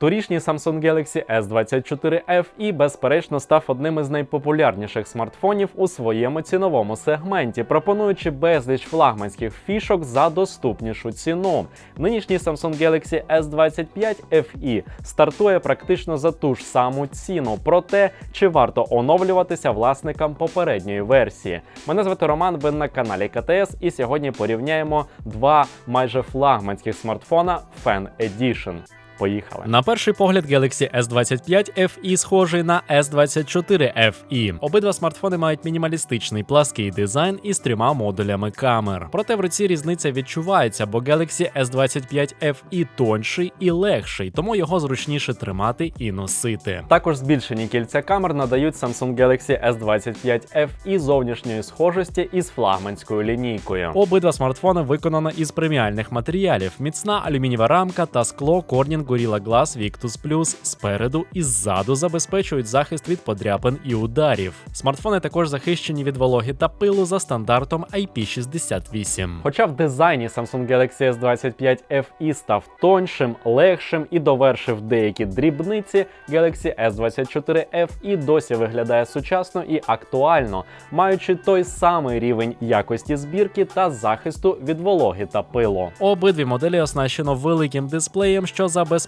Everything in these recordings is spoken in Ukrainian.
Торішній Samsung Galaxy S24 FE безперечно став одним із найпопулярніших смартфонів у своєму ціновому сегменті, пропонуючи безліч флагманських фішок за доступнішу ціну. Нинішній Samsung Galaxy S25 FE стартує практично за ту ж саму ціну. Проте чи варто оновлюватися власникам попередньої версії? Мене звати Роман. Ви на каналі КТС, і сьогодні порівняємо два майже флагманських смартфона Fan Edition. Поїхали. На перший погляд, Galaxy S25 FE схожий на S24 FE. Обидва смартфони мають мінімалістичний плаский дизайн із трьома модулями камер. Проте в руці різниця відчувається, бо Galaxy S25 FE тонший і легший, тому його зручніше тримати і носити. Також збільшені кільця камер надають Samsung Galaxy S25 FE зовнішньої схожості із флагманською лінійкою. Обидва смартфони виконано із преміальних матеріалів: міцна алюмінієва рамка та скло Corning Gorilla Glass Victus Plus спереду і ззаду забезпечують захист від подряпин і ударів. Смартфони також захищені від вологи та пилу за стандартом IP68. Хоча в дизайні Samsung Galaxy S25 FE став тоншим, легшим і довершив деякі дрібниці, Galaxy S24 FE досі виглядає сучасно і актуально, маючи той самий рівень якості збірки та захисту від вологи та пилу. Обидві моделі оснащено великим дисплеєм, що забезпечує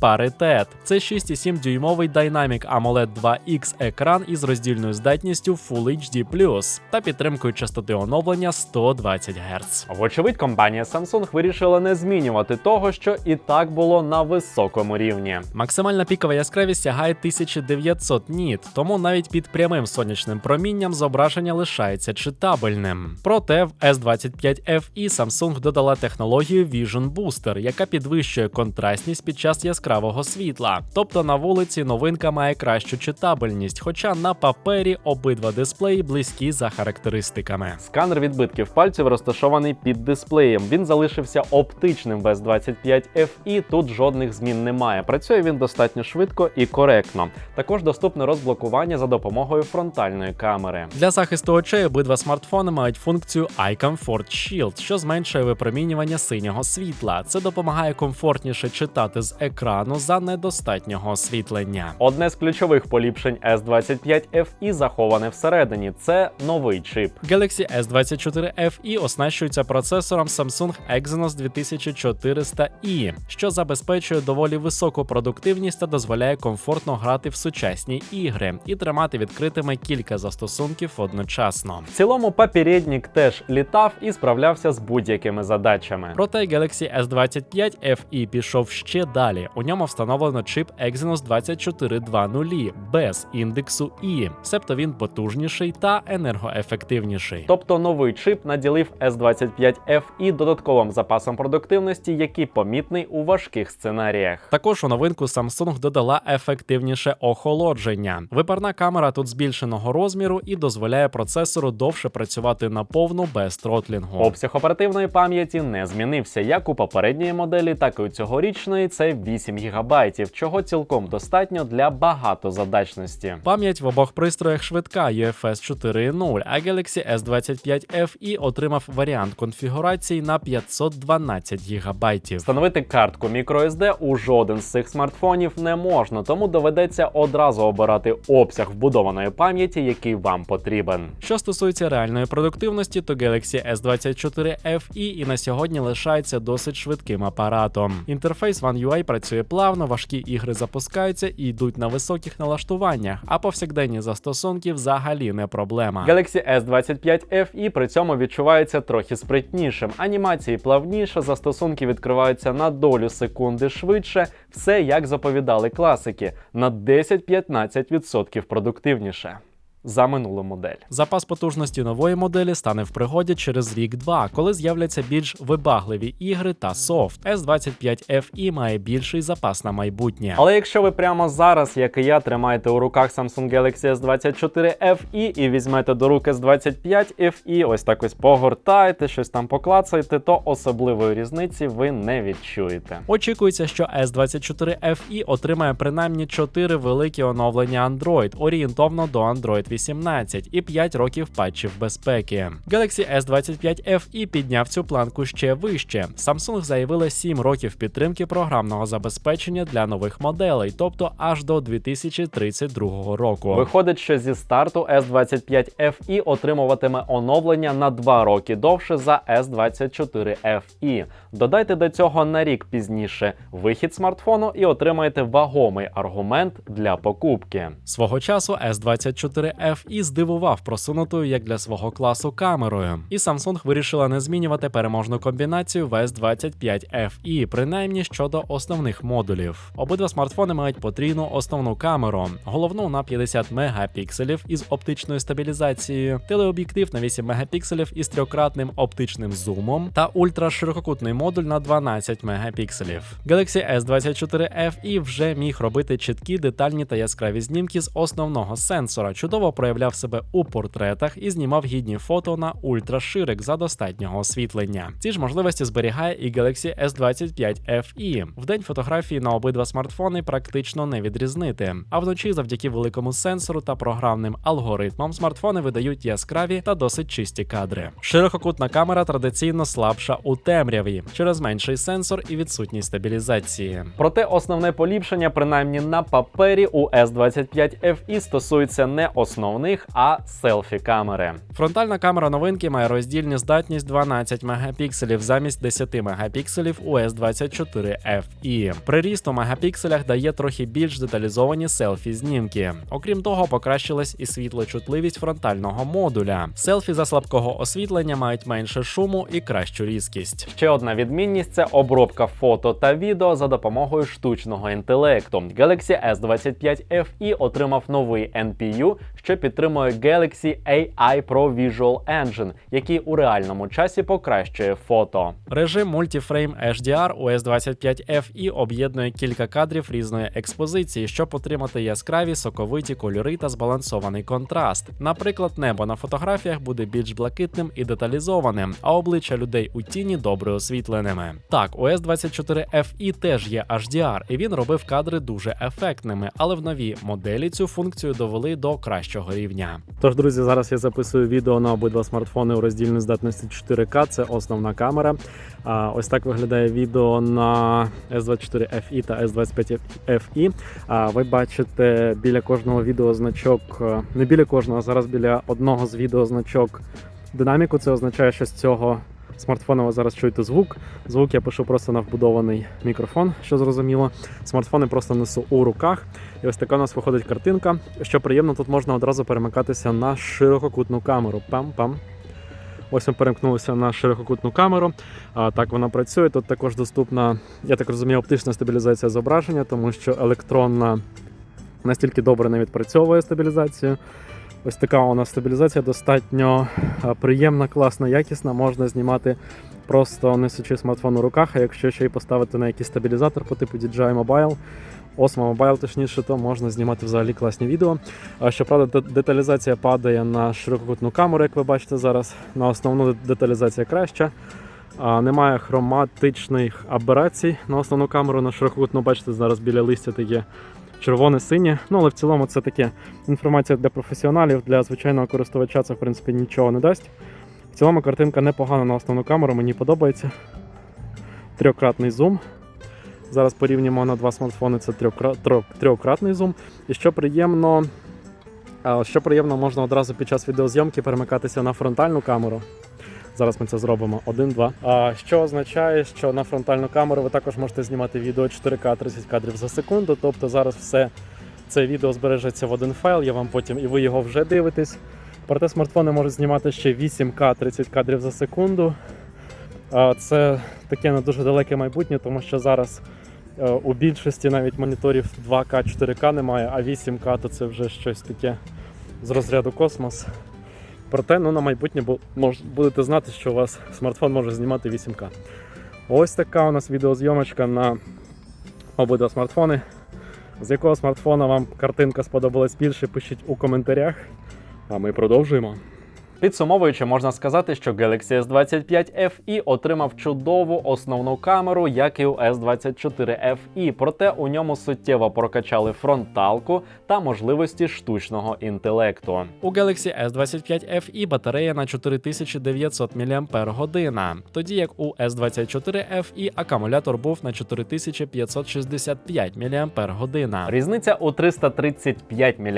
паритет. Це 6,7 дюймовий Dynamic AMOLED 2X екран із роздільною здатністю Full HD+, та підтримкою частоти оновлення 120 Гц. Вочевидь, компанія Samsung вирішила не змінювати того, що і так було на високому рівні. Максимальна пікова яскравість сягає 1900 ніт, тому навіть під прямим сонячним промінням зображення лишається читабельним. Проте в S25 FE Samsung додала технологію Vision Booster, яка підвищує контрастність під час яскравого світла. Тобто на вулиці новинка має кращу читабельність, хоча на папері обидва дисплеї близькі за характеристиками. Сканер відбитків пальців розташований під дисплеєм. Він залишився оптичним без 25 FE, тут жодних змін немає. Працює він достатньо швидко і коректно. Також доступне розблокування за допомогою фронтальної камери. Для захисту очей обидва смартфони мають функцію Eye Comfort Shield, що зменшує випромінювання синього світла. Це допомагає комфортніше читати з екрану за недостатнього освітлення. Одне з ключових поліпшень S25 FE заховане всередині. Це новий чип. Galaxy S24 FE оснащується процесором Samsung Exynos 2400i, що забезпечує доволі високу продуктивність та дозволяє комфортно грати в сучасні ігри і тримати відкритими кілька застосунків одночасно. В цілому папірєднік теж літав і справлявся з будь-якими задачами. Проте Galaxy S25 FE пішов ще далі. У ньому встановлено чип Exynos 2420 без індексу I, себто він потужніший та енергоефективніший. Тобто новий чип наділив S25 FE додатковим запасом продуктивності, який помітний у важких сценаріях. Також у новинку Samsung додала ефективніше охолодження. Випарна камера тут збільшеного розміру і дозволяє процесору довше працювати наповну без тротлінгу. Обсяг оперативної пам'яті не змінився як у попередньої моделі, так і у цьогорічної. Це 8 ГБ, чого цілком достатньо для багатозадачності. Пам'ять в обох пристроях швидка UFS 4.0, а Galaxy S25 FE отримав варіант конфігурації на 512 ГБ. Встановити картку microSD у жоден з цих смартфонів не можна, тому доведеться одразу обирати обсяг вбудованої пам'яті, який вам потрібен. Що стосується реальної продуктивності, то Galaxy S24 FE і на сьогодні лишається досить швидким апаратом. Інтерфейс One UI працює плавно, важкі ігри запускаються і йдуть на високих налаштуваннях, а повсякденні застосунки взагалі не проблема. Galaxy S25 FE при цьому відчувається трохи спритнішим. Анімації плавніше, застосунки відкриваються на долю секунди швидше. Все як заповідали класики, на 10-15% продуктивніше. За минулу модель. Запас потужності нової моделі стане в пригоді через рік-два, коли з'являться більш вибагливі ігри та софт. S25 FE має більший запас на майбутнє. Але якщо ви прямо зараз, як і я, тримаєте у руках Samsung Galaxy S24 FE і візьмете до рук S25 FE, ось так ось погортаєте, щось там поклацаєте, то особливої різниці ви не відчуєте. Очікується, що S24 FE отримає принаймні 4 великі оновлення Android, орієнтовно до Android 18 і 5 років патчів безпеки. Galaxy S25 FE підняв цю планку ще вище. Samsung заявила 7 років підтримки програмного забезпечення для нових моделей, тобто аж до 2032 року. Виходить, що зі старту S25 FE отримуватиме оновлення на 2 роки довше за S24 FE. Додайте до цього на рік пізніше вихід смартфону і отримаєте вагомий аргумент для покупки. Свого часу S24 FE здивував просунутою як для свого класу камерою, і Samsung вирішила не змінювати переможну комбінацію в S25 FE, принаймні щодо основних модулів. Обидва смартфони мають потрійну основну камеру, головну на 50 мегапікселів із оптичною стабілізацією, телеоб'єктив на 8 мегапікселів із трьохкратним оптичним зумом та ультраширококутний модуль на 12 мегапікселів. Galaxy S24 FE вже міг робити чіткі, детальні та яскраві знімки з основного сенсора, чудово проявляв себе у портретах і знімав гідні фото на ультраширик за достатнього освітлення. Ці ж можливості зберігає і Galaxy S25 FE. Вдень фотографії на обидва смартфони практично не відрізнити, а вночі, завдяки великому сенсору та програмним алгоритмам, смартфони видають яскраві та досить чисті кадри. Ширококутна камера традиційно слабша у темряві через менший сенсор і відсутність стабілізації. Проте основне поліпшення, принаймні на папері, у S25 FE стосується не основних, а селфі камери. Фронтальна камера новинки має роздільну здатність 12 мегапікселів замість 10 мегапікселів у S24 FE. Приріст у мегапікселях дає трохи більш деталізовані селфі знімки. Окрім того, покращилась і світлочутливість фронтального модуля. Селфі за слабкого освітлення мають менше шуму і кращу різкість. Ще одна відмінність це обробка фото та відео за допомогою штучного інтелекту. Galaxy S25 FE отримав новий NPU, що підтримує Galaxy AI Pro Visual Engine, який у реальному часі покращує фото. Режим Multiframe HDR у S25 FE об'єднує кілька кадрів різної експозиції, щоб отримати яскраві соковиті кольори та збалансований контраст. Наприклад, небо на фотографіях буде більш блакитним і деталізованим, а обличчя людей у тіні добре освітленими. Так, у S24 FE теж є HDR, і він робив кадри дуже ефектними, але в новій моделі цю функцію довели до кращого рівня. Тож, друзі, зараз я записую відео на обидва смартфони у роздільній здатності 4К. Це основна камера. Ось так виглядає відео на S24 FE та S25 FE. Ви бачите біля кожного відео значок, е, не біля кожного, а зараз біля одного з відео значок динаміку. Це означає, що з цього смартфона ви зараз чуєте звук. Звук я пишу просто на вбудований мікрофон, що зрозуміло. Смартфони просто несу у руках. І ось така у нас виходить картинка. Що приємно, тут можна одразу перемикатися на ширококутну камеру. Пам-пам. Ось ми перемкнулися на ширококутну камеру. А, так вона працює. Тут також доступна, я так розумію, оптична стабілізація зображення, тому що електронна настільки добре не відпрацьовує стабілізацію. Ось така у нас стабілізація достатньо приємна, класна, якісна. Можна знімати просто несучи смартфон у руках, а якщо ще й поставити на якийсь стабілізатор по типу DJI Mobile, Osmo Mobile, точніше, то можна знімати взагалі класні відео. Щоправда, деталізація падає на ширококутну камеру, як ви бачите зараз. На основну деталізація краща. Немає хроматичних аберацій на основну камеру. На ширококутну, бачите, зараз біля листя таке червоне синє. Ну, але в цілому це таке інформація для професіоналів, для звичайного користувача це в принципі нічого не дасть. В цілому картинка непогана на основну камеру, мені подобається. Трьохкратний зум. Зараз порівняємо на два смартфони, це трьохкра- трьохкратний зум. І що приємно, що приємно, можна одразу під час відеозйомки перемикатися на фронтальну камеру. Зараз ми це зробимо. Один, два. А, що означає, що на фронтальну камеру ви також можете знімати відео 4К 30 кадрів за секунду. Тобто зараз все це відео збережеться в один файл, я вам потім і ви його вже дивитесь. Проте смартфони можуть знімати ще 8К 30 кадрів за секунду. Це таке не дуже далеке майбутнє, тому що зараз е, у більшості навіть моніторів 2К, 4К немає, а 8К то це вже щось таке з розряду космос. Проте ну, на майбутнє будете знати, що у вас смартфон може знімати 8К. Ось така у нас відеозйомочка на обидва смартфони. З якого смартфона вам картинка сподобалась більше, пишіть у коментарях. А ми продовжуємо. Підсумовуючи, можна сказати, що Galaxy S25 FE отримав чудову основну камеру, як і у S24 FE, проте у ньому суттєво прокачали фронталку та можливості штучного інтелекту. У Galaxy S25 FE батарея на 4900 мАч, тоді як у S24 FE акумулятор був на 4565 мАч. Різниця у 335 мАч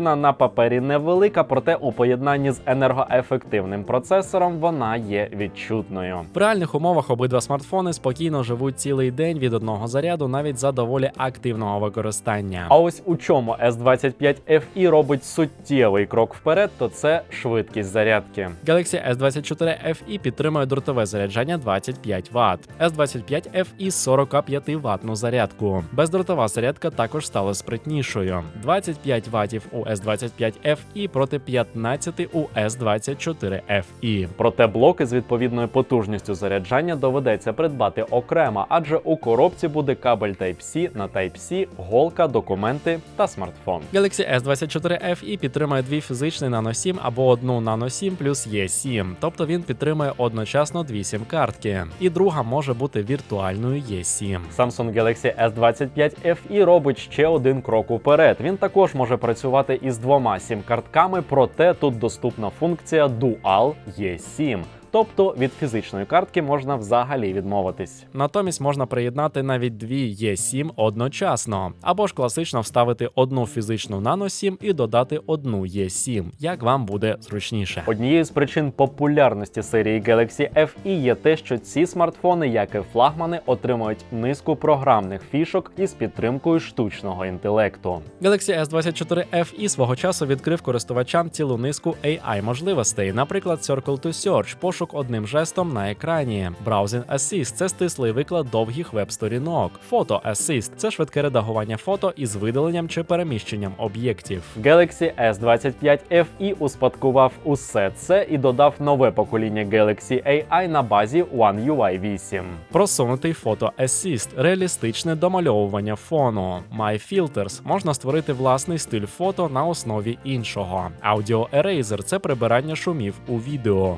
на папері невелика, проте у поєднанні з енергоефективним процесором вона є відчутною. В реальних умовах обидва смартфони спокійно живуть цілий день від одного заряду, навіть за доволі активного використання. А ось у чому S25 FE робить суттєвий крок вперед, то це швидкість зарядки. Galaxy S24 FE підтримує дротове заряджання 25 Вт, S25 FE 45 ватну зарядку. Бездротова зарядка також стала спритнішою. 25 ватів у S25 FE проти 15 у s S24FE. Проте блоки з відповідною потужністю заряджання доведеться придбати окремо, адже у коробці буде кабель Type-C на Type-C, голка, документи та смартфон. Galaxy S24FE підтримує дві фізичні Nano 7 або одну Nano 7 плюс e 7 тобто він підтримує одночасно дві сім картки, і друга може бути віртуальною e 7 Samsung Galaxy S25FE робить ще один крок уперед. Він також може працювати із двома сім-картками, проте тут доступна функція Dual eSIM. Тобто від фізичної картки можна взагалі відмовитись. Натомість можна приєднати навіть дві eSIM одночасно, або ж класично вставити одну фізичну Nano SIM і додати одну eSIM, як вам буде зручніше. Однією з причин популярності серії Galaxy FE є те, що ці смартфони, як і флагмани, отримують низку програмних фішок із підтримкою штучного інтелекту. Galaxy S24 FE свого часу відкрив користувачам цілу низку AI можливостей, наприклад, Circle to Search, пошук одним жестом на екрані. Browsing Assist – це стислий виклад довгих веб-сторінок. Photo Assist – це швидке редагування фото із видаленням чи переміщенням об'єктів. Galaxy S25 FE успадкував усе це і додав нове покоління Galaxy AI на базі One UI 8. Просунутий фото Assist – реалістичне домальовування фону. My Filters – можна створити власний стиль фото на основі іншого. Audio Eraser – це прибирання шумів у відео.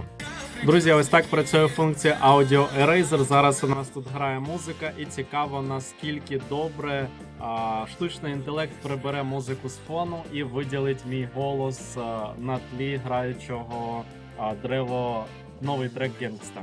Друзі, ось так працює функція Audio Eraser. Зараз у нас тут грає музика, і цікаво, наскільки добре а, штучний інтелект прибере музику з фону і виділить мій голос а, на тлі граючого а, древо новий трек Генгста.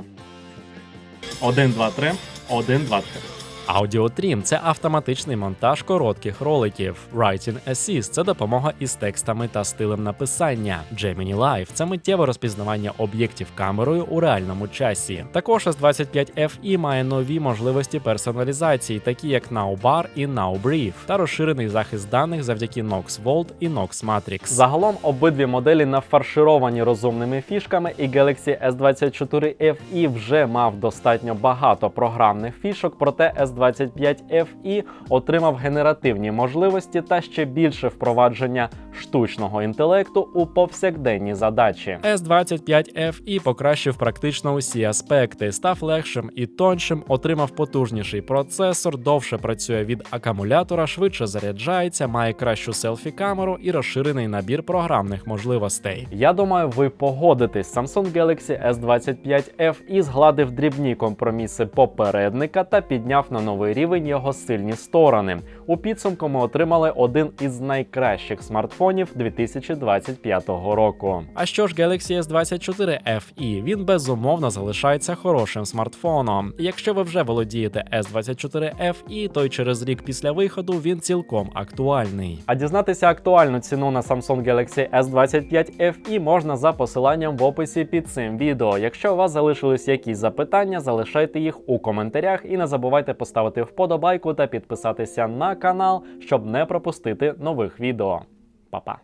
1, 2, 3. 1, 2, 3. AudioTrim – це автоматичний монтаж коротких роликів. Writing Assist – це допомога із текстами та стилем написання. Gemini Live – це миттєве розпізнавання об'єктів камерою у реальному часі. Також S25FE має нові можливості персоналізації, такі як Now Bar і Now Brief, та розширений захист даних завдяки Nox Vault і Nox Matrix. Загалом обидві моделі нафаршировані розумними фішками, і Galaxy S24FE вже мав достатньо багато програмних фішок, проте s 25FE отримав генеративні можливості та ще більше впровадження штучного інтелекту у повсякденні задачі. S25FE покращив практично усі аспекти, став легшим і тоншим, отримав потужніший процесор, довше працює від акумулятора, швидше заряджається, має кращу селфі-камеру і розширений набір програмних можливостей. Я думаю, ви погодитесь. Samsung Galaxy S25FE згладив дрібні компроміси попередника та підняв на новий рівень його сильні сторони. У підсумку ми отримали один із найкращих смартфонів 2025 року. А що ж Galaxy S24 FE? Він безумовно залишається хорошим смартфоном. Якщо ви вже володієте S24 FE, то й через рік після виходу він цілком актуальний. А дізнатися актуальну ціну на Samsung Galaxy S25 FE можна за посиланням в описі під цим відео. Якщо у вас залишились якісь запитання, залишайте їх у коментарях і не забувайте поставити вподобайку та підписатися на канал, щоб не пропустити нових відео. Па-па!